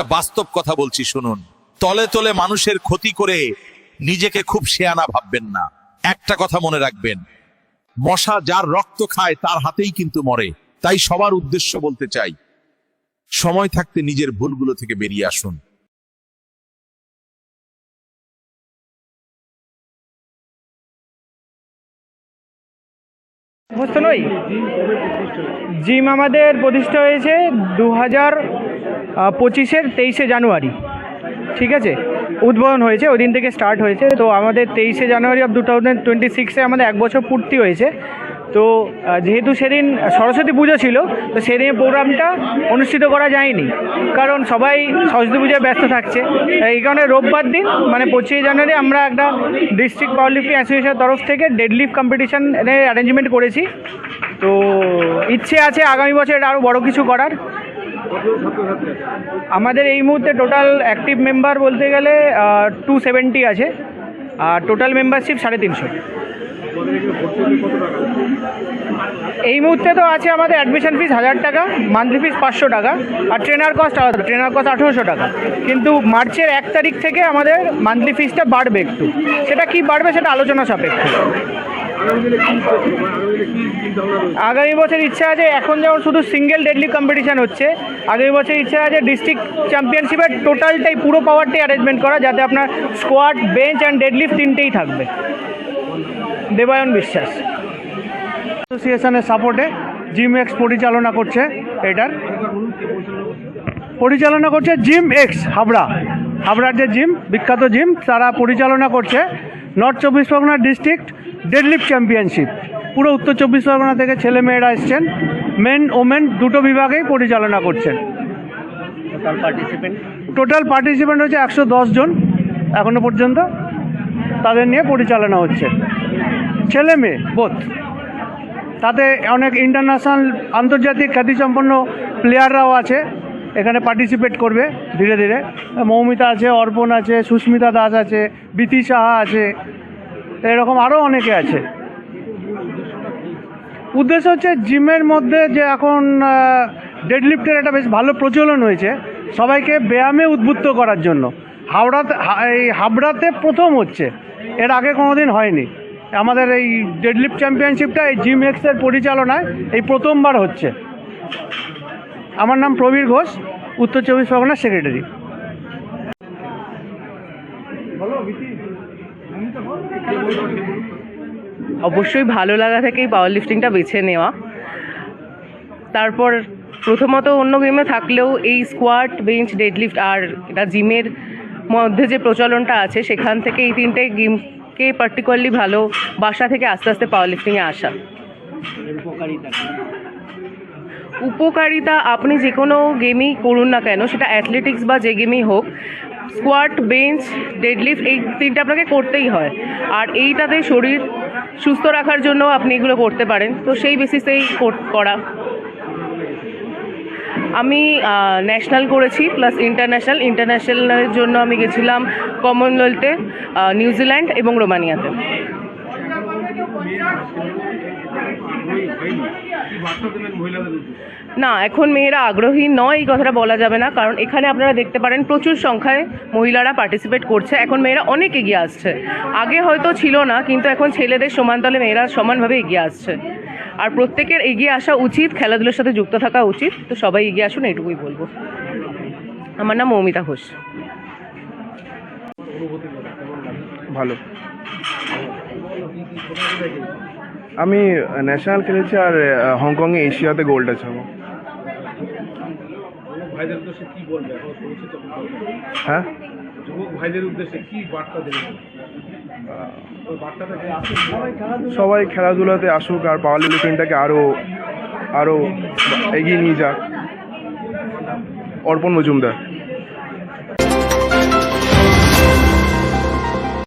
একটা বাস্তব কথা বলছি, শুনুন। তলে তলে মানুষের ক্ষতি করে নিজেকে খুব শেয়ানা ভাববেন না। একটা কথা মনে রাখবেন, মশা যার রক্ত খায় তার হাতেই কিন্তু মরে। তাই সবার উদ্দেশ্য বলতে চাই, সময় থাকতে নিজের ভুলগুলো থেকে বেরিয়ে আসুন। জিম আমাদের প্রতিষ্ঠা হয়েছে দু হাজার পঁচিশের তেইশে জানুয়ারি। ঠিক আছে? উদ্বোধন হয়েছে, ওই দিন থেকে স্টার্ট হয়েছে। তো আমাদের তেইশে January of two thousand twenty সিক্সে আমাদের এক বছর পূর্তি হয়েছে। তো যেহেতু সেদিন সরস্বতী পুজো ছিল, তো সেদিন প্রোগ্রামটা অনুষ্ঠিত করা যায়নি। কারণ সবাই সরস্বতী পুজোয় ব্যস্ত থাকছে। এই কারণে রোববার দিন মানে পঁচিশে জানুয়ারি, আমরা একটা ডিস্ট্রিক্ট পাওয়ার লিফটিং অ্যাসোসিয়েশনের তরফ থেকে ডেডলিফট কম্পিটিশনের অ্যারেঞ্জমেন্ট করেছি। তো, ইচ্ছে আছে আগামী বছর এটা আরও বড় কিছু করার। আমাদের এই মুহূর্তে টোটাল অ্যাক্টিভ মেম্বার বলতে গেলে টু সেভেন্টি আছে। আর টোটাল মেম্বারশিপ সাড়ে তিনশো। এই মুহূর্তে তো আছে আমাদের অ্যাডমিশন ফিস হাজার টাকা মান্থলি ফিস পাঁচশো টাকা, আর ট্রেনার কস্ট আলাদা ট্রেনার কস্ট আঠেরোশো টাকা। কিন্তু মার্চের এক তারিখ থেকে আমাদের মান্থলি ফিসটা বাড়বে একটু। সেটা কি বাড়বে সেটা আলোচনা সাপেক্ষে। আগামী বছর ইচ্ছা আছে, এখন যেমন শুধু সিঙ্গেল ডেডলি কম্পিটিশান হচ্ছে, আগামী বছর ইচ্ছা আছে ডিস্ট্রিক্ট চ্যাম্পিয়নশিপের টোটালটাই পুরো পাওয়ারটাই অ্যারেঞ্জমেন্ট করা, যাতে আপনার স্কোয়াড বেঞ্চ অ্যান্ড ডেডলিফট তিনটেই থাকবে। দেবায়ন বিশ্বাস। অ্যাসোসিয়েশনের সাপোর্টে জিম এক্স পরিচালনা করছে এটার। পরিচালনা করছে জিম এক্স হাবড়া। হাবড়ার যে জিম বিখ্যাত জিম তারা পরিচালনা করছে। নর্থ চব্বিশ পরগনা ডিস্ট্রিক্ট ডেডলিফট চ্যাম্পিয়নশিপ। পুরো উত্তর চব্বিশ পরগনা থেকে ছেলে মেয়েরা এসছেন। মেন ওমেন দুটো বিভাগেই পরিচালনা করছেন। টোটাল পার্টিসিপেন্ট হচ্ছে একশো দশ জন এখনও পর্যন্ত তাদের নিয়ে পরিচালনা হচ্ছে। ছেলে মেয়ে বোধ তাতে অনেক ইন্টারন্যাশনাল আন্তর্জাতিক খ্যাতিসম্পন্ন প্লেয়াররাও আছে। এখানে পার্টিসিপেট করবে ধীরে ধীরে। মৌমিতা আছে অর্পণ আছে সুস্মিতা দাস আছে বিতি সাহা আছে। এরকম আরও অনেকে আছে। উদ্দেশ্য হচ্ছে জিমের মধ্যে যে এখন ডেডলিফটের একটা বেশ ভালো প্রচলন হয়েছে, সবাইকে ব্যায়ামে উদ্বুদ্ধ করার জন্য। হাওড়াতে এই হাবড়াতে প্রথম হচ্ছে, এর আগে কোনো দিন হয়নি। আমাদের এই ডেডলিফট চ্যাম্পিয়নশিপটা এই জিম এক্সের পরিচালনায় এই প্রথমবার হচ্ছে। আমার নাম প্রবীর ঘোষ, উত্তর চব্বিশ পরগনার সেক্রেটারি অবশ্যই ভালো লাগা থেকেই পাওয়ার লিফটিংটা বেছে নেওয়া। তারপর প্রথমত অন্য গেমে থাকলেও এই স্কোয়াট বেঞ্চ ডেডলিফট আর এটা জিমের মধ্যে যে প্রচলনটা আছে, সেখান থেকে এই তিনটে গেমকে পার্টিকুলারলি ভালো বাসা থেকে আস্তে আস্তে পাওয়ার লিফটিংয়ে আসা। উপকারিতা আপনি যে কোনো গেমই করুন না কেন, সেটা অ্যাথলেটিক্স বা যে গেমই হোক স্কোয়াট বেঞ্চ ডেডলিফট এই তিনটা আপনাকে করতেই হয়। আর এইটাতে শরীর সুস্থ রাখার জন্য আপনি এগুলো করতে পারেন। তো সেই বেসিসেই করা আমি ন্যাশনাল করেছি প্লাস ইন্টারন্যাশনাল ইন্টারন্যাশনালের জন্য আমি গেছিলাম কমনওয়েলথে নিউজিল্যান্ড এবং রোমানিয়াতে না? এখন মেয়েরা আগ্রহী নয় এই কথাটা বলা যাবে না কারণ এখানে আপনারা দেখতে পারেন প্রচুর সংখ্যায় মহিলারা পার্টিসিপেট করছে। এখন মেয়েরা অনেক এগিয়ে আসছে। আগে হয়তো ছিল না কিন্তু এখন ছেলেদের সমানতলে মেয়েরা সমানভাবে এগিয়ে আসছে। আর প্রত্যেকের এগিয়ে আসা উচিত খেলাধুলোর সাথে যুক্ত থাকা উচিত। তো সবাই এগিয়ে আসুন এটুকুই বলব। আমার নাম মৌমিতা ঘোষ। ভালো। আমি ন্যাশনাল খেলেছি আর হংকংয়ে এশিয়াতে গোল্ড আছে আমার। হ্যাঁ? সবাই খেলাধুলাতে আসুক আর পাওয়ার লিফটিংটাকে আরও আরও এগিয়ে নিয়ে যাক। অর্পণ মজুমদার।